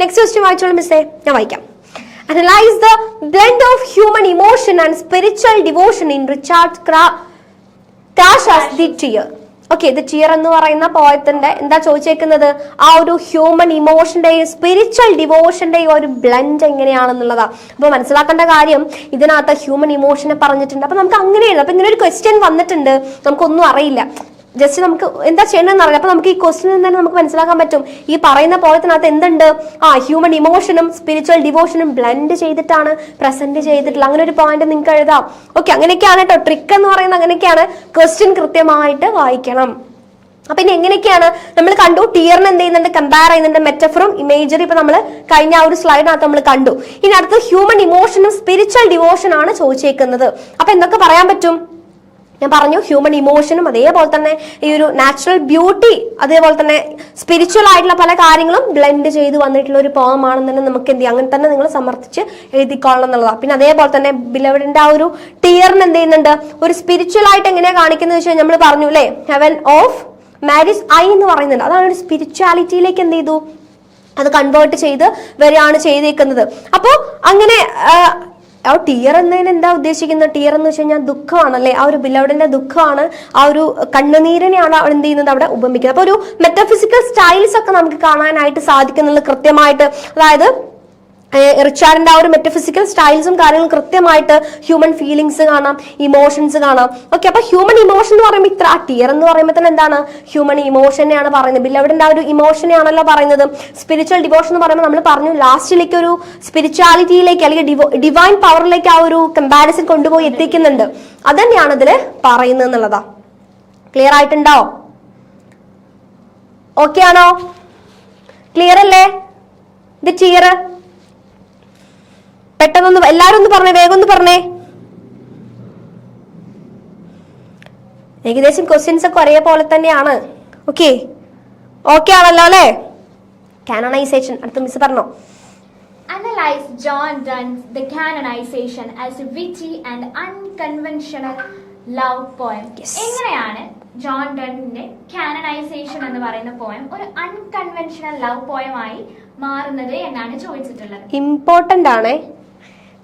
Next question വായിച്ചോളൂ മിസ്സേ ഞാൻ വായിക്കാം. Analyse the blend of human emotion and spiritual devotion in Richard Crashaw the tear okay ഇത് tear എന്ന് പറയുന്ന പോയത്തിന്റെ എന്താ ചോദിച്ചേക്കുന്നത്? ആ ഒരു ഹ്യൂമൻ ഇമോഷന്റെയും സ്പിരിച്വൽ ഡിവോഷന്റെയും ഒരു ബ്ലെൻഡ് എങ്ങനെയാണെന്നുള്ളതാ. അപ്പൊ മനസ്സിലാക്കേണ്ട കാര്യം ഇതിനകത്ത് ഹ്യൂമൻ ഇമോഷനെ പറഞ്ഞിട്ടുണ്ട്. അപ്പൊ നമുക്ക് അങ്ങനെയുള്ള അപ്പൊ ഇങ്ങനെ ഒരു ക്വസ്റ്റ്യൻ വന്നിട്ടുണ്ട്. നമുക്കൊന്നും അറിയില്ല. ജസ്റ്റ് നമുക്ക് എന്താ ചെയ്യണമെന്ന് അറിയാം അപ്പൊ നമുക്ക് ഈ ക്വസ്റ്റിനിൽ തന്നെ നമുക്ക് മനസ്സിലാക്കാൻ പറ്റും. ഈ പറയുന്ന പോയത്തിനകത്ത് എന്തുണ്ട്? ആ ഹ്യൂമൻ ഇമോഷനും സ്പിരിച്വൽ ഡിവോഷനും ബ്ലെൻഡ് ചെയ്തിട്ടാണ് പ്രസന്റ് ചെയ്തിട്ടുള്ളത് അങ്ങനെ ഒരു പോയിന്റ് നിങ്ങൾക്ക് എഴുതാം. ഓക്കെ അങ്ങനെയൊക്കെയാണ് കേട്ടോ ട്രിക്ക് എന്ന് പറയുന്നത് അങ്ങനെയൊക്കെയാണ്. ക്വസ്റ്റ്യൻ കൃത്യമായിട്ട് വായിക്കണം. അപ്പൊ ഇനി എങ്ങനെയൊക്കെയാണ്? നമ്മൾ കണ്ടു ടിയറിന് എന്ത് ചെയ്യുന്നുണ്ട്? കമ്പയർ ചെയ്യുന്നുണ്ട്. മെറ്റഫറും ഇമേജറി ഇപ്പൊ നമ്മൾ കഴിഞ്ഞ ആ ഒരു സ്ലൈഡിനകത്ത് നമ്മൾ കണ്ടു. ഇനി അടുത്ത് ഹ്യൂമൻ ഇമോഷനും സ്പിരിച്വൽ ഡിവോഷനാണ് ചോദിച്ചേക്കുന്നത്. അപ്പൊ എന്തൊക്കെ പറയാൻ പറ്റും? ഞാൻ പറഞ്ഞു ഹ്യൂമൻ ഇമോഷനും അതേപോലെ തന്നെ ഈ ഒരു നാച്ചുറൽ ബ്യൂട്ടി അതേപോലെ തന്നെ സ്പിരിച്വൽ ആയിട്ടുള്ള പല കാര്യങ്ങളും ബ്ലെൻഡ് ചെയ്ത് വന്നിട്ടുള്ള ഒരു പോം ആണെന്ന് തന്നെ നമുക്ക് എന്ത് അങ്ങനെ തന്നെ നിങ്ങൾ സമർത്ഥിച്ച് എഴുതിക്കൊള്ളണം എന്നുള്ളതാണ്. പിന്നെ അതേപോലെ തന്നെ ബിലവഡിന്റെ ആ ഒരു ടിയറിന് എന്ത് ചെയ്യുന്നുണ്ട്? ഒരു സ്പിരിച്വൽ ആയിട്ട് എങ്ങനെയാ കാണിക്കുന്നത് വെച്ചാൽ നമ്മൾ പറഞ്ഞു അല്ലേ ഹെവൻ ഓഫ് മാരിസ് ഐ എന്ന് പറയുന്നുണ്ട്. അതാണ് ഒരു സ്പിരിച്വാലിറ്റിയിലേക്ക് എന്ത് ചെയ്തു? അത് കൺവേർട്ട് ചെയ്ത് വരികയാണ് ചെയ്തേക്കുന്നത്. അപ്പോൾ അങ്ങനെ ആ, ടിയർ എന്നതിന് എന്താ ഉദ്ദേശിക്കുന്നത്? ടിയർ എന്ന് വെച്ച് കഴിഞ്ഞാൽ ദുഃഖമാണല്ലേ ആ ഒരു ബിലവഡിന്റെ ദുഃഖമാണ്. ആ ഒരു കണ്ണുനീരിനെയാണ് അവൾ എന്ത് ചെയ്യുന്നത് അവിടെ ഉപമിക്കുന്നത്. അപ്പൊ ഒരു മെറ്റഫിസിക്കൽ സ്റ്റൈൽസ് ഒക്കെ നമുക്ക് കാണാനായിട്ട് സാധിക്കുന്നുള്ളൂ കൃത്യമായിട്ട്. അതായത് റിച്ചാർഡിന്റെ ആ ഒരു മെറ്റഫിസിക്കൽ സ്റ്റൈൽസും കാര്യങ്ങളും കൃത്യമായിട്ട് ഹ്യൂമൻ ഫീലിങ്സ് കാണാം ഇമോഷൻസ് കാണാം. ഓക്കെ അപ്പൊ ഹ്യൂമൻ ഇമോഷൻ എന്ന് പറയുമ്പോൾ ഇത്ര ആ ടിയർ എന്ന് പറയുമ്പോൾ തന്നെ എന്താണ്? ഹ്യൂമൻ ഇമോഷനെയാണ് പറയുന്നത്. ബില്ലവിഡിന്റെ ആ ഒരു ഇമോഷനെയാണല്ലോ പറയുന്നത്. സ്പിരിച്വൽ ഡിവോഷൻ എന്ന് പറയുമ്പോൾ നമ്മൾ പറഞ്ഞു ലാസ്റ്റിലേക്ക് ഒരു സ്പിരിച്വാലിറ്റിയിലേക്ക് അല്ലെങ്കിൽ ഡിവൈൻ പവറിലേക്ക് ആ ഒരു കമ്പാരിസൺ കൊണ്ടുപോയി എത്തിക്കുന്നുണ്ട്. അത് തന്നെയാണ് ഇതിൽ പറയുന്നത് എന്നുള്ളതാ. ക്ലിയർ ആയിട്ടുണ്ടോ? ഓക്കെ ആണോ? ക്ലിയർ അല്ലേ? ഇത് ടിയർ പെട്ടെന്നൊന്ന് എല്ലാരും ഒന്ന് പറഞ്ഞേ വേഗം ഒന്ന് പറഞ്ഞേ. ഏകദേശം ക്വസ്റ്റ്യൻസ് ഒക്കെ ഒരേപോലെ തന്നെയാണ്. ഓക്കെ ഓക്കെ ആണല്ലോ അല്ലേ? കാനണൈസേഷൻ അടുത്ത മിസ് പറഞ്ഞോ. Analyze John Donne's The Canonization as a witty and unconventional love poem. എങ്ങനെയാണ് ജോൺ ഡണ്ണിന്റെ കാനണൈസേഷൻ എന്ന് പറയുന്ന പോയം ഒരു അൺകൺവെൻഷണൽ ലവ് പോയമായി മാറുന്നത് എന്നാണ് ചോദിച്ചിട്ടുള്ളത്? ഇമ്പോർട്ടന്റ് ആണേ.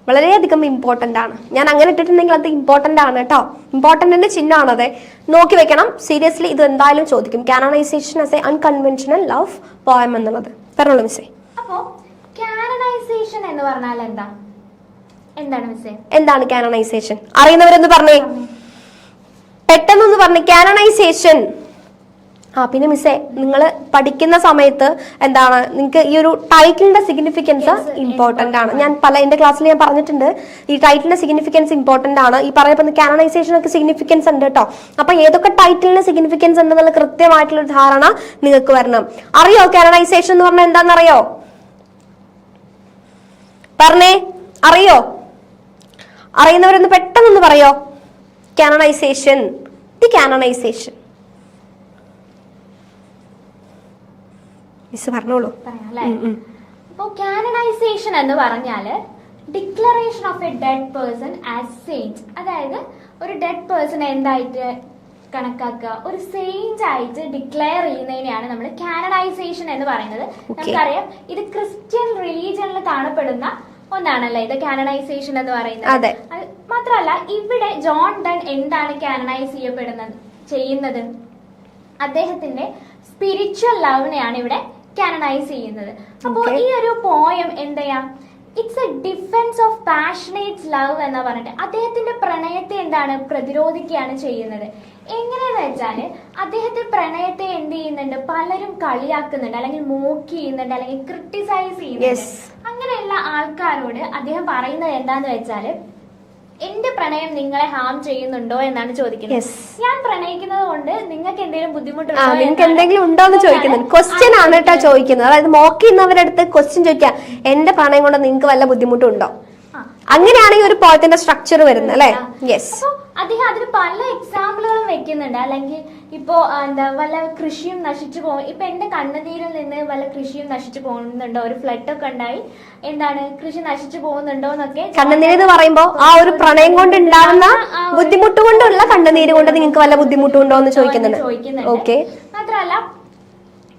വളരെയധികം ഇമ്പോർട്ടന്റ് ആണ്. ഞാൻ അങ്ങനെ ഇട്ടിട്ടുണ്ടെങ്കിൽ അത് ഇമ്പോർട്ടന്റ് ആണ് കേട്ടോ ഇമ്പോർട്ടന്റിന്റെ ചിഹ്നമാണത്. നോക്കി വെക്കണം. സീരിയസ്ലി ഇത് എന്തായാലും ചോദിക്കും. Canonization as a unconventional love poem എന്നുള്ളത്. പറഞ്ഞോളൂ മിസ്സേ. അപ്പോൾ കാനണൈസേഷൻ എന്ന് പറഞ്ഞാൽ എന്താ? എന്താണ് മിസ്സേ? എന്താണ് കാനണൈസേഷൻ അറിയുന്നവരൊന്ന് പറഞ്ഞേ. പെട്ടെന്നൊന്ന് പറഞ്ഞേ. കാനണൈസേഷൻ ആ പിന്നെ മിസ്സേ നിങ്ങൾ പഠിക്കുന്ന സമയത്ത് എന്താണ് നിങ്ങൾക്ക് ഈ ഒരു ടൈറ്റിലിന്റെ സിഗ്നിഫിക്കൻസ് ഇമ്പോർട്ടന്റ് ആണ്. ഞാൻ പല എന്റെ ക്ലാസ്സിൽ ഞാൻ പറഞ്ഞിട്ടുണ്ട് ഈ ടൈറ്റിലിന്റെ സിഗ്നിഫിക്കൻസ് ഇമ്പോർട്ടന്റ് ആണ്. ഈ പറയുമ്പോൾ കാനണൈസേഷൻ ഒക്കെ സിഗ്നിഫിക്കൻസ് ഉണ്ട് കേട്ടോ അപ്പൊ ഏതൊക്കെ ടൈറ്റിലിന്റെ സിഗ്നിഫിക്കൻസ് ഉണ്ടെന്നുള്ള കൃത്യമായിട്ടുള്ള ധാരണ നിങ്ങൾക്ക് വരണം. അറിയോ കാനണൈസേഷൻ എന്ന് പറഞ്ഞാൽ എന്താണെന്നറിയോ? പറഞ്ഞേ അറിയോ? അറിയുന്നവരൊന്ന് പെട്ടെന്നൊന്ന് പറയോ? കാനണൈസേഷൻ ദി കാനണൈസേഷൻ മിസ് പറഞ്ഞോളൂ. പറയാം അല്ലേ അപ്പോ കാനനൈസേഷൻ എന്ന് പറഞ്ഞാൽ declaration of a dead person as saint അതായത് ഒരു ഡെഡ് പേഴ്സൺ എന്തായിട്ട് കണക്കാക്കുക? ഒരു സെയിന്റ് ആയിട്ട് ഡിക്ലെയർ ചെയ്യുന്നതിനെയാണ് നമ്മൾ കാനഡൈസേഷൻ എന്ന് പറയുന്നത്. നമുക്കറിയാം ഇത് ക്രിസ്ത്യൻ റിലീജിയനിൽ കാണപ്പെടുന്ന ഒന്നാണല്ലേ ഇത് കാനഡൈസേഷൻ എന്ന് പറയുന്നത്? മാത്രമല്ല ഇവിടെ ജോൺ ഡൺ എന്താണ് കാനഡൈസ് ചെയ്യപ്പെടുന്നത് ചെയ്യുന്നത്? അദ്ദേഹത്തിന്റെ സ്പിരിച്വൽ ലവിനെയാണ് ഇവിടെ കാനനൈസ് ചെയ്യുന്നത്. അപ്പോൾ ഈ ഒരു poem എന്തെയാ? It's a defence of passionate love എന്ന് പറഞ്ഞിട്ട് അദ്ദേഹത്തിന്റെ പ്രണയത്തെ എന്താണ്? പ്രതിരോധിക്കുകയാണ് ചെയ്യുന്നത്. എങ്ങനെയെന്ന് വെച്ചാൽ അദ്ദേഹത്തെ പ്രണയത്തെ എന്ത് ചെയ്യുന്നുണ്ട്? പലരും കളിയാക്കുന്നുണ്ട് അല്ലെങ്കിൽ മോക്ക് ചെയ്യുന്നുണ്ട് അല്ലെങ്കിൽ ക്രിട്ടിസൈസ് ചെയ്യുന്നുണ്ട്. അങ്ങനെയുള്ള ആൾക്കാരോട് അദ്ദേഹം പറയുന്നത് എന്താന്ന് വെച്ചാൽ എന്റെ പ്രണയം നിങ്ങളെ ഹാം ചെയ്യുന്നുണ്ടോ എന്നാണ് ചോദിക്കുന്നത്. ഞാൻ പ്രണയിക്കുന്നത് കൊണ്ട് നിങ്ങൾക്ക് എന്തെങ്കിലും ബുദ്ധിമുട്ടുണ്ടോ നിങ്ങൾക്ക് എന്തെങ്കിലും ഉണ്ടോ എന്ന് ചോദിക്കുന്നത്. ക്വസ്റ്റ്യൻ ആണ് കേട്ടോ ചോദിക്കുന്നത്. അതായത് മോക്ക് ചെയ്യുന്നവരുടെ അടുത്ത് ക്വസ്റ്റ്യൻ ചോദിക്കാം എന്റെ പ്രണയം കൊണ്ട് നിങ്ങൾക്ക് വല്ല ബുദ്ധിമുട്ടുണ്ടോ? അങ്ങനെയാണെങ്കിൽ ഒരു പോയത്തിന്റെ സ്ട്രക്ചർ വരുന്നത് അല്ലേ? യെസ് അദ്ദേഹം അതിന് പല എക്സാമ്പിളുകളും വെക്കുന്നുണ്ട്. അല്ലെങ്കിൽ ഇപ്പോ എന്താ വല്ല കൃഷിയും നശിച്ചു പോകും ഇപ്പൊ എന്റെ കണ്ണുനീരിൽ നിന്ന് വല്ല കൃഷിയും നശിച്ചു പോകുന്നുണ്ടോ? ഒരു ഫ്ലഡ് ഒക്കെ ഉണ്ടായി. എന്താണ് കൃഷി നശിച്ചു പോകുന്നുണ്ടോ എന്നൊക്കെ കണ്ണുനീര് എന്ന് പറയുമ്പോ ആ ഒരു പ്രണയം കൊണ്ട് ഉണ്ടാകുന്ന ബുദ്ധിമുട്ട് കൊണ്ടുള്ള കണ്ണുനീര് കൊണ്ട് നിങ്ങൾക്ക് വല്ല ബുദ്ധിമുട്ടുണ്ടോ എന്ന് ചോദിക്കുന്നുണ്ട്. ചോദിക്കുന്നുണ്ട്. ഓക്കെ മാത്രമല്ല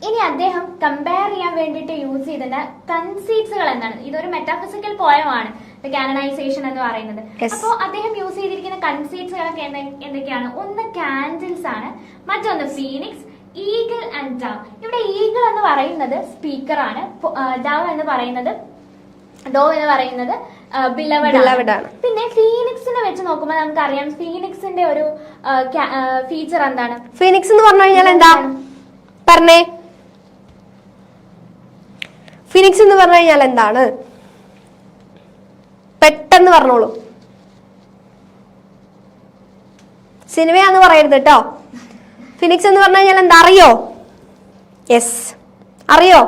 ഇനി അദ്ദേഹം കമ്പയർ ചെയ്യാൻ വേണ്ടിയിട്ട് യൂസ് ചെയ്തിരുന്ന കൺസീറ്റ്സുകൾ എന്താണ് ഇതൊരു മെറ്റാഫിസിക്കൽ പോയമാണ് കാനണൈസേഷൻ എന്ന് പറയുന്നത്. അപ്പോ അപ്പോൾ അദ്ദേഹം യൂസ് ചെയ്തിരിക്കുന്ന കൺസീറ്റ്സുകളൊക്കെ എന്തൊക്കെയാണ്? ഒന്ന് കാൻഡിൽസ് ആണ് മറ്റൊന്ന് ഫീനിക്സ് ഈഗിൾ ആൻഡ് ഡവ് ഇവിടെ ഈഗിൾ എന്ന് പറയുന്നത് സ്പീക്കർ ആണ് ഡവ് എന്ന് പറയുന്നത് ഡോ എന്ന് പറയുന്നത് ബിലവഡ് ആണ്. പിന്നെ ഫീനിക്സിനെ വെച്ച് നോക്കുമ്പോൾ നമുക്കറിയാം ഫീനിക്സിന്റെ ഒരു ഫീച്ചർ എന്താണ്? ഫീനിക്സ് എന്ന് പറഞ്ഞു കഴിഞ്ഞാൽ എന്താ? പറഞ്ഞേ. ഫിനിക്സ് എന്ന് പറഞ്ഞു കഴിഞ്ഞാൽ എന്താണ്? പെട്ടെന്ന് പറഞ്ഞോളൂ. സിനിമയാന്ന് പറയരുത് കേട്ടോ ഫിനിക്സ് എന്ന് പറഞ്ഞു കഴിഞ്ഞാൽ എന്താ അറിയോ? യെസ് അറിയോ.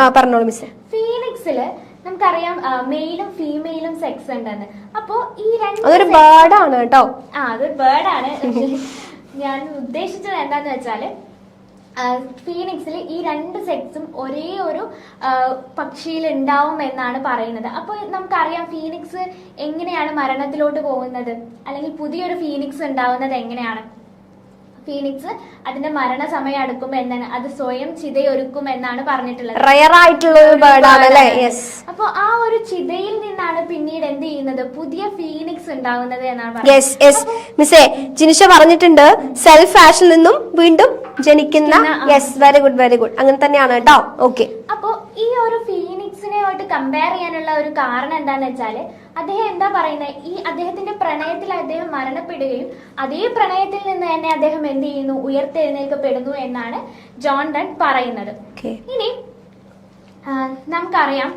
ആ പറഞ്ഞോളൂ മിസ് ഫീനിക്സിൽ നമുക്കറിയാം മെയിലും ഫീമെയിലും സെക്സ് ഉണ്ടെന്ന്. അപ്പോ ഈ രണ്ട് അതൊരു ബേർഡാണ് കേട്ടോ ആ അതൊരു ബേർഡാണ് ഞാൻ ഉദ്ദേശിച്ചത് എന്താന്ന് വെച്ചാൽ ഫീനിക്സിൽ ഈ രണ്ട് സെക്സും ഒരേ ഒരു പക്ഷിയിൽ ഉണ്ടാവും എന്നാണ് പറയുന്നത്. അപ്പോൾ നമുക്കറിയാം ഫീനിക്സ് എങ്ങനെയാണ് മരണത്തിലോട്ട് പോകുന്നത്? അല്ലെങ്കിൽ പുതിയൊരു ഫീനിക്സ് ഉണ്ടാവുന്നത് എങ്ങനെയാണ്? ഫീനിക്സ് അതിന്റെ മരണ സമയം അടുക്കും എന്നാണ്. അത് സ്വയം ചിതയൊരുക്കും എന്നാണ് പറഞ്ഞിട്ടുള്ളത്. റയർ ആയിട്ടുള്ള ഒരു ബേർഡാണ് അല്ലേ യെസ് അപ്പൊ ആ ഒരു ചിതയിൽ നിന്നാണ് പിന്നീട് എന്ത് ചെയ്യുന്നത്? പുതിയ ഫീനിക്സ് ഉണ്ടാവുന്നത് എന്നാണ് മിസ്സേ ജിനിഷ പറഞ്ഞിട്ടുണ്ട് സെൽഫ് ആഷിൽ നിന്നും വീണ്ടും ജനിക്കുന്ന yes very good very good അങ്ങനെ തന്നെയാണ് കേട്ടോ. ഓക്കെ അപ്പോ ഈ ഒരു ഫീനിക്സിനെയായിട്ട് കമ്പയർ ചെയ്യാനുള്ള ഒരു കാരണം എന്താന്ന് വെച്ചാൽ അദ്ദേഹം എന്താ പറയുന്നത് ഈ അദ്ദേഹത്തിന്റെ പ്രണയത്തിൽ അദ്ദേഹം മരണപ്പെടുകയും അതേ പ്രണയത്തിൽ നിന്ന് തന്നെ അദ്ദേഹം എന്ത് ചെയ്യുന്നു? ഉയർത്തെഴുന്നേൽക്കപ്പെടുന്നു എന്നാണ് ജോൺ ഡൺ പറയുന്നത്. ഇനി നമുക്കറിയാം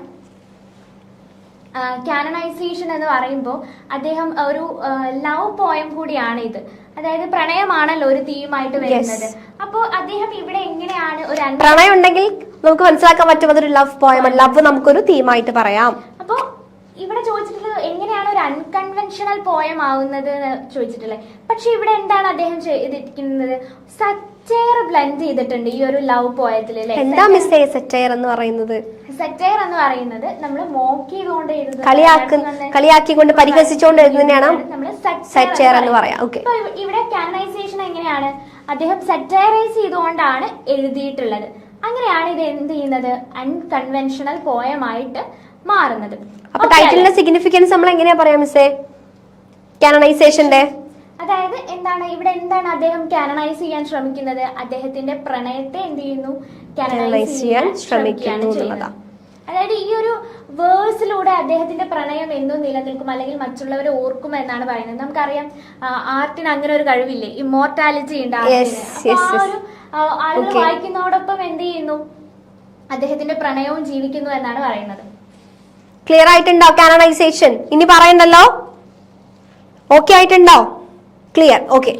കാനണൈസേഷൻ എന്ന് പറയുമ്പോൾ അദ്ദേഹം ഒരു ലവ് പോയം കൂടിയാണ് ഇത് അതായത് പ്രണയമാണല്ലോ ഒരു തീമായിട്ട് വരുന്നത്. അപ്പോ അദ്ദേഹം ഇവിടെ എങ്ങനെയാണ് ഒരു പ്രണയം ഉണ്ടെങ്കിൽ നമുക്ക് മനസ്സിലാക്കാൻ പറ്റും അതൊരു ലവ് പോയം ലവ് നമുക്കൊരു തീമായിട്ട് പറയാം. ഇവിടെ ചോദിച്ചിട്ടുള്ളത് എങ്ങനെയാണ് ഒരു അൺകൺവെൻഷണൽ പോയം ആവുന്നത് എന്ന് ചോദിച്ചിട്ടുള്ളത് പക്ഷെ ഇവിടെ എന്താണ് അദ്ദേഹം ചെയ്തിരിക്കുന്നത് സറ്റയർ ബ്ലെൻഡ് ചെയ്തിട്ടുണ്ട് ഈ ഒരു ലവ് പോയത്തിൽ എന്താ മിസ്സേ സറ്റയർ എന്ന് പറയുന്നത്? സച്ചയർ എന്ന് പറയുന്നത് നമ്മൾ മോക്ക് ചെയ്തുകൊണ്ട് എഴുതുന്നത് കളിയാക്കിക്കൊണ്ട് പരിഹസിച്ചുകൊണ്ട് എഴുതുന്നതിനാണ് നമ്മൾ satire എന്ന് പറയാം. ഇവിടെ കാനൈസേഷൻ എങ്ങനെയാണ്? അദ്ദേഹം സറ്റയറൈസ് ചെയ്തുകൊണ്ടാണ് എഴുതിയിട്ടുള്ളത്. അങ്ങനെയാണ് ഇത് എന്ത് ചെയ്യുന്നത്? അൺകൺവെൻഷണൽ പോയമായിട്ട് മാറുന്നത്. അപ്പൊ ടൈറ്റിലിന്റെ സിഗ്നിഫിക്കൻസ് നമ്മൾ എങ്ങനെയാ പറയാ മിസ്സേ കാനണൈസേഷന്റെ അതായത് എന്താണ് ഇവിടെ എന്താണ് അദ്ദേഹം കാനണൈസ് ചെയ്യാൻ ശ്രമിക്കുന്നത്? അദ്ദേഹത്തിന്റെ പ്രണയത്തെ എന്ത് ചെയ്യുന്നു? കാനണൈസ് ചെയ്യാൻ ശ്രമിക്കുകയാണ് ചെയ്യുന്നത്. അതായത് ഈ ഒരു വേഴ്സിലൂടെ അദ്ദേഹത്തിന്റെ പ്രണയം എന്നും നിലനിൽക്കും അല്ലെങ്കിൽ മറ്റുള്ളവരെ ഓർക്കും എന്നാണ് പറയുന്നത്. നമുക്കറിയാം ആർട്ടിന് അങ്ങനെ ഒരു കഴിവില്ലേ? ഇമ്മോർട്ടാലിറ്റി ഉണ്ട് ആളുകൾ വായിക്കുന്നതോടൊപ്പം എന്ത് ചെയ്യുന്നു? അദ്ദേഹത്തിന്റെ പ്രണയവും ജീവിക്കുന്നു എന്നാണ് പറയുന്നത്. ക്ലിയർ ആയിട്ടുണ്ടോ കാനണൈസേഷൻ ഇനി പറയണ്ടല്ലോ? ഓക്കെ ആയിട്ടുണ്ടോ? Clear okay